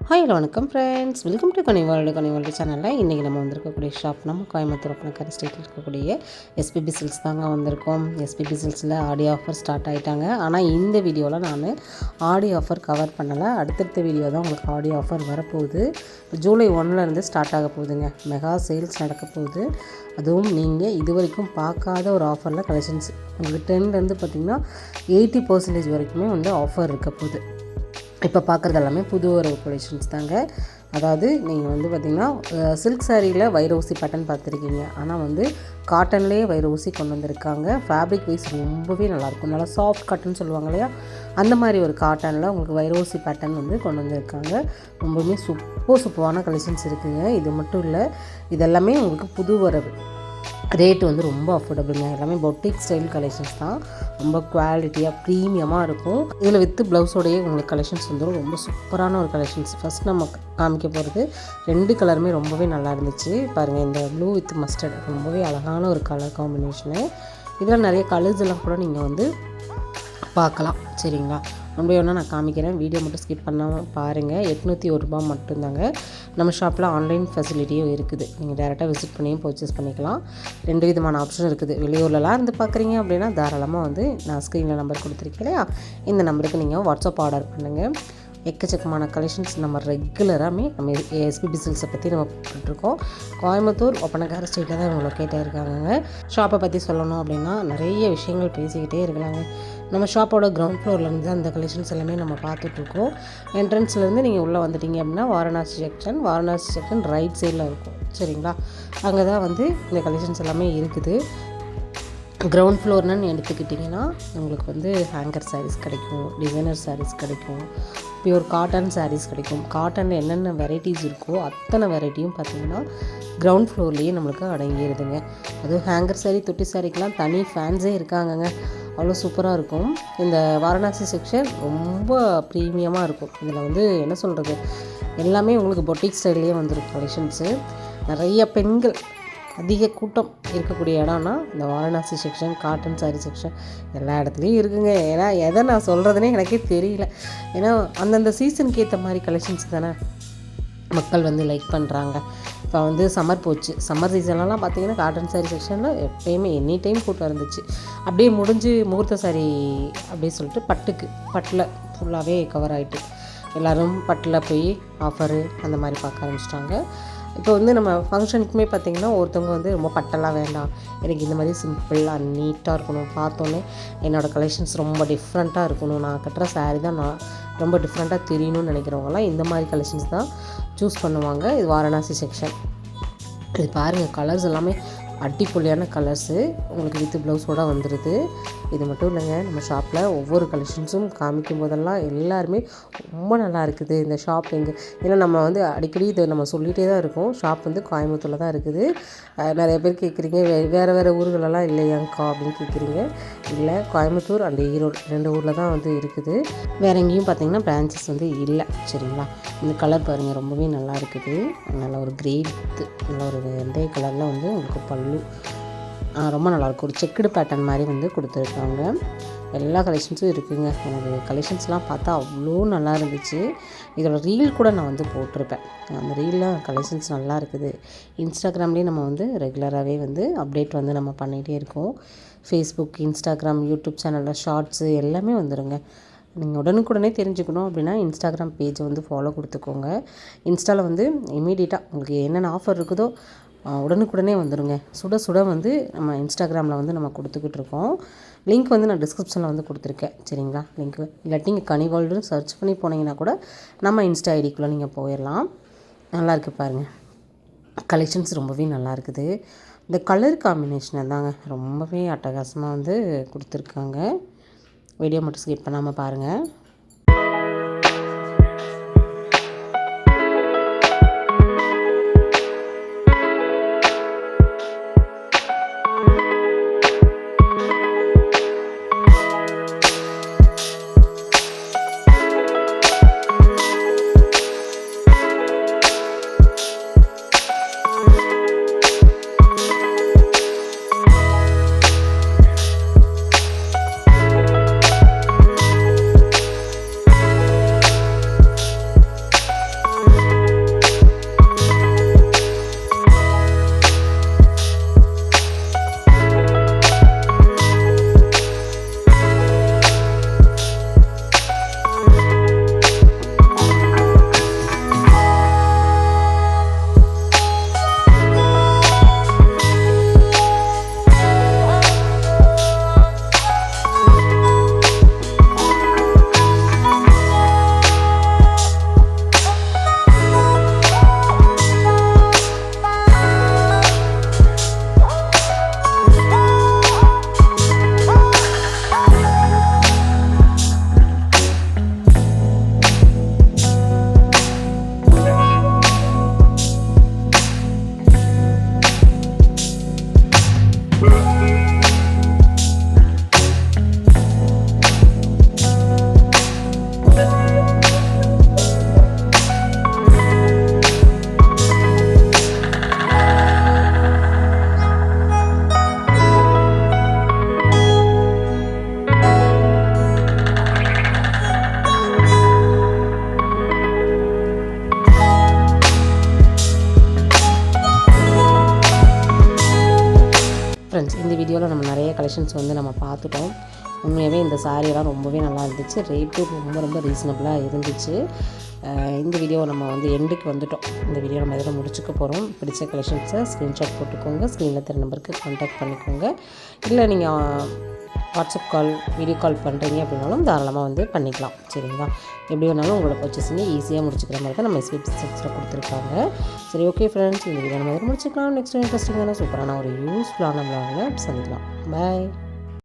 Hi hello வணக்கம் friends welcome to கனிவாளோட கனிவாளோட சேனலில் இன்றைக்கி நம்ம வந்திருக்கக்கூடிய ஷாப் நம்ம கோயம்புத்தூர் ஒப்பனக்கரை ஸ்டேட்டில் இருக்கக்கூடிய எஸ்பிபி சில்ஸ் தாங்க வந்திருக்கோம். எஸ்பிபி சில்ஸில் ஆடி ஆஃபர் ஸ்டார்ட் ஆகிட்டாங்க ஆனால் இந்த வீடியோவில் நான் ஆடி ஆஃபர் கவர் பண்ணலை. அடுத்தடுத்த வீடியோ தான் உங்களுக்கு ஆடி ஆஃபர் வரப்போகுது. ஜூலை ஒன்லேருந்து ஸ்டார்ட் ஆக போகுதுங்க. மெகா சேல்ஸ் நடக்க போகுது. அதுவும் நீங்கள் இது வரைக்கும் பார்க்காத ஒரு ஆஃபரில் கலெக்ஷன்ஸ் உங்களுக்கு டென்லேருந்து பார்த்திங்கன்னா எயிட்டி பர்சன்டேஜ் வரைக்குமே வந்து ஆஃபர் இருக்க போகுது. இப்போ பார்க்குறது எல்லாமே புது ஒரு கொலெக்ஷன்ஸ் தாங்க. அதாவது நீங்கள் வந்து பார்த்திங்கன்னா சில்க் சாரியில் வைரோசி பேட்டர்ன் பார்த்துருக்கீங்க. ஆனால் வந்து காட்டன்லேயே வைரோசி கொண்டு வந்திருக்காங்க. ஃபேப்ரிக் வைஸ் ரொம்பவே நல்லாயிருக்கும். நல்லா சாஃப்ட் காட்டன் சொல்லுவாங்க இல்லையா? அந்த மாதிரி ஒரு காட்டனில் உங்களுக்கு வைரோசி பேட்டர்ன் வந்து கொண்டு வந்திருக்காங்க. ரொம்பவுமே சூப்பர் சூப்பரான கலெக்ஷன்ஸ் இருக்குதுங்க இது மட்டும் இல்லை இதெல்லாமே உங்களுக்கு புது வரவு. ரேட் வந்து ரொம்ப அஃபோர்டபுளுங்க எல்லாமே பொட்டிக் ஸ்டைல் கலெக்ஷன்ஸ் தான். ரொம்ப குவாலிட்டியாக ப்ரீமியமாக இருக்கும். இதில் வித்து ப்ளவுஸோடையே உங்களுக்கு கலெக்ஷன்ஸ் வந்துடும் ரொம்ப சூப்பரான ஒரு கலெக்ஷன்ஸ் ஃபஸ்ட் நம்ம காமிக்க போகிறது ரெண்டு கலருமே ரொம்பவே நல்லா இருந்துச்சு. பாருங்கள் இந்த ப்ளூ வித் மஸ்டர்ட் ரொம்பவே அழகான ஒரு கலர் காம்பினேஷனு இதில் நிறைய கலர்ஸ் எல்லாம் கூட நீங்கள் வந்து பார்க்கலாம். சரிங்களா? ரொம்ப ஒன்றா நான் காமிக்கிறேன். வீடியோ மட்டும் ஸ்கிப் பண்ணாமல் பாருங்கள் எட்நூற்றி ஒரு ரூபா மட்டும்தாங்க. நம்ம ஷாப்பில் ஆன்லைன் ஃபெசிலிட்டியும் இருக்குது. நீங்கள் டேரெக்டாக விசிட் பண்ணியும் பர்ச்சேஸ் பண்ணிக்கலாம். ரெண்டு விதமான ஆப்ஷன் இருக்குது. வெளியூர்லலாம் இருந்து பார்க்குறீங்க அப்படின்னா தாராளமாக வந்து நான் ஸ்க்ரீனில் நம்பர் கொடுத்துருக்கேன் இல்லையா? இந்த நம்பருக்கு நீங்கள் வாட்ஸ்அப் ஆர்டர் பண்ணுங்கள் எக்கச்சக்கமான கலெக்ஷன்ஸ் நம்ம ரெகுலராகவே நம்ம எஸ்பி சில்ஸை பற்றி நம்ம போட்டுருக்கோம் கோயம்புத்தூர் ஒப்பனக்கார ஸ்ட்ரீட்டில் தான் இவங்க லொக்கேட்டாக இருக்காங்க ஷாப்பை பற்றி சொல்லணும் அப்படின்னா நிறைய விஷயங்கள் பேசிக்கிட்டே இருக்கலாங்க. நம்ம ஷாப்போட கிரவுண்ட் ஃப்ளோர்லேருந்து தான் அந்த கலெக்ஷன்ஸ் எல்லாமே நம்ம பார்த்துட்ருக்கோம். என்ட்ரன்ஸ்லேருந்து நீங்கள் உள்ளே வந்துட்டீங்க அப்படின்னா Varanasi section Varanasi section right சைடில் இருக்கும். சரிங்களா? அங்கே தான் வந்து இந்த கலெக்ஷன்ஸ் எல்லாமே இருக்குது. கிரவுண்ட் ஃப்ளோர்னு எடுத்துக்கிட்டிங்கன்னா உங்களுக்கு வந்து ஹேங்கர் சாரீஸ் கிடைக்கும் டிசைனர் சாரீஸ் கிடைக்கும் பியூர் காட்டன் சாரீஸ் கிடைக்கும். காட்டனில் என்னென்ன வெரைட்டிஸ் இருக்கோ அத்தனை வெரைட்டியும் பார்த்திங்கன்னா கிரவுண்ட் ஃப்ளோர்லேயே நம்மளுக்கு அடங்கிடுதுங்க அதுவும் ஹேங்கர் சாரீ தொட்டி சாரீக்கெலாம் தனி ஃபேன்ஸே இருக்காங்கங்க. அவ்வளோ சூப்பராக இருக்கும். இந்த வாரணாசி செக்ஷன் ரொம்ப ப்ரீமியமாக இருக்கும். இதில் வந்து என்ன சொல்கிறது எல்லாமே உங்களுக்கு பொட்டிக் ஸ்டைல்லே வந்துருக்கும் கலெக்ஷன்ஸு நிறைய பெண்கள் அதிக கூட்டம் இருக்கக்கூடிய இடம்னா இந்த Varanasi section cotton sari section எல்லா இடத்துலையும் இருக்குங்க. ஏன்னா எதை நான் சொல்கிறதுனே எனக்கே தெரியல. ஏன்னா அந்தந்த சீசனுக்கு ஏற்ற மாதிரி கலெக்ஷன்ஸ் தானே? மக்கள் வந்து லைக் பண்ணுறாங்க இப்போ வந்து சம்மர் போச்சு. சம்மர் சீசன்லலாம் பார்த்தீங்கன்னா காட்டன் சாரீ செக்ஷனில் எப்பயுமே எனி டைம் கூட்டம் இருந்துச்சு. அப்படியே முடிஞ்சு முகூர்த்த சாரீ அப்படியே சொல்லிட்டு பட்டுக்கு பட்டில் ஃபுல்லாகவே கவர் ஆகிட்டு எல்லோரும் பட்டில் போய் ஆஃபரு அந்த மாதிரி பார்க்க ஆரம்பிச்சிட்டாங்க. இப்போ வந்து நம்ம ஃபங்க்ஷனுக்குமே பார்த்திங்கன்னா ஒருத்தவங்க வந்து ரொம்ப பட்டெல்லாம் வேண்டாம். எனக்கு இந்த மாதிரி சிம்பிளாக நீட்டாக இருக்கணும். பார்த்தோன்னே என்னோடய கலெக்ஷன்ஸ் ரொம்ப டிஃப்ரெண்ட்டாக இருக்கணும். நான் கட்டுற சாரீ தான் நான் ரொம்ப டிஃப்ரெண்ட்டாக தெரியணும்னு நினைக்கிறவங்களாம் இந்த மாதிரி கலெக்ஷன்ஸ் தான் சூஸ் பண்ணுவாங்க. இது வாரணாசி செக்ஷன் இது பாருங்கள் கலர்ஸ் எல்லாமே அடிப்பொலியான கலர்ஸு உங்களுக்கு வித்து ப்ளவுஸோடு வந்துடுது இது மட்டும் இல்லைங்க நம்ம ஷாப்பில் ஒவ்வொரு கலெக்ஷன்ஸும் காமிக்கும் போதெல்லாம் எல்லாருமே ரொம்ப நல்லா இருக்குது இந்த ஷாப் எங்கே ஏன்னா நம்ம வந்து அடிக்கடி இதை நம்ம சொல்லிகிட்டே தான் இருக்கோம். ஷாப் வந்து கோயம்புத்தூரில் தான் இருக்குது. நிறைய பேர் கேட்குறீங்க வே வேறு வேறு ஊர்களெல்லாம் இல்லையாங்க்கா அப்படின்னு கேட்குறீங்க. இல்லை கோயம்புத்தூர் அந்த ஈரோடு ரெண்டு ஊரில் தான் வந்து இருக்குது. வேறு எங்கேயும் பார்த்தீங்கன்னா பிரான்ச்சஸ் வந்து இல்லை சரிங்களா? இந்த கலர் பாருங்கள் ரொம்பவே நல்லா இருக்குது. நல்ல ஒரு கிரேட் நல்ல ஒரு வெந்தய கலரில் வந்து உங்களுக்கு பல்லு ரொம்ப நல்லாயிருக்கும் ஒரு செக்குடு பேட்டர்ன் மாதிரி வந்து கொடுத்துருக்காங்க. எல்லா கலெக்ஷன்ஸும் இருக்குதுங்க எனக்கு கலெக்ஷன்ஸ்லாம் பார்த்தா அவ்வளோ நல்லா இருந்துச்சு. இதோட ரீல் கூட நான் வந்து போட்டிருப்பேன். அந்த ரீலில் கலெக்ஷன்ஸ் நல்லா இருக்குது. இன்ஸ்டாகிராம்லேயும் நம்ம வந்து ரெகுலராகவே வந்து அப்டேட் வந்து நம்ம பண்ணிகிட்டே இருக்கோம். ஃபேஸ்புக் இன்ஸ்டாகிராம் யூடியூப் சேனலில் ஷார்ட்ஸு எல்லாமே வந்துடுங்க நீங்கள் உடனுக்குடனே தெரிஞ்சுக்கணும் அப்படின்னா இன்ஸ்டாகிராம் பேஜை வந்து ஃபாலோ கொடுத்துக்கோங்க. இன்ஸ்டாவில் வந்து இமீடியட்டாக உங்களுக்கு என்னென்ன ஆஃபர் இருக்குதோ உடனுக்குடனே வந்துடுங்க சுட சுட வந்து நம்ம இன்ஸ்டாகிராமில் வந்து நம்ம கொடுத்துக்கிட்டு இருக்கோம் லிங்க் வந்து நான் டிஸ்கிரிப்ஷனில் வந்து கொடுத்துருக்கேன். சரிங்களா? லிங்க் இல்லாட்டி நீங்கள் கனிவால்டுன்னு சர்ச் பண்ணி போனீங்கன்னா கூட நம்ம இன்ஸ்டா ஐடிக்குள்ளே நீங்கள் போயிடலாம் நல்லா இருக்குது பாருங்கள் கலெக்ஷன்ஸ் ரொம்பவே நல்லா இருக்குது. இந்த கலர் காம்பினேஷன் தாங்க ரொம்பவே அட்டகாசமாக வந்து கொடுத்துருக்காங்க. வீடியோ மட்டும் ஸ்கிப் பண்ணாமல் பாருங்கள் கலெக்ஷன்ஸ் வந்து நம்ம பார்த்துட்டோம். உண்மையாகவே இந்த சாரியெல்லாம் ரொம்பவே நல்லா இருந்துச்சு. ரேட்டு ரொம்ப ரொம்ப ரீசனபிளாக இருந்துச்சு. இந்த வீடியோவை நம்ம வந்து எண்டுக்கு வந்துட்டோம். இந்த வீடியோ நம்ம இதில் முடிச்சுக்க போகிறோம் பிடிச்ச கலெக்ஷன்ஸை ஸ்க்ரீன்ஷாட் போட்டுக்கோங்க. ஸ்க்ரீனில் தெரிய நம்பருக்கு காண்டாக்ட் பண்ணிக்கோங்க. இல்லை நீங்கள் வாட்ஸ்அப் கால் வீடியோ கால் பண்ணுறீங்க அப்படின்னாலும் தாராளமாக வந்து பண்ணிக்கலாம். சரிங்களா? எப்படி வேணாலும் உங்களோட பர்ச்சேசிங்க ஈஸியாக முடிச்சுக்கிற மாதிரி தான் நம்ம எஸ்பிபி செக்ஸில் கொடுத்துருக்காங்க. சரி ஓகே ஃப்ரெண்ட்ஸ் இந்த வீடியோ நம்ம முடிச்சுக்கலாம் நெக்ஸ்ட் இன்ட்ரெஸ்டிங்கான சூப்பரான ஒரு யூஸ்ஃபுல்லான விளாகில் சந்திக்கலாம். பாய்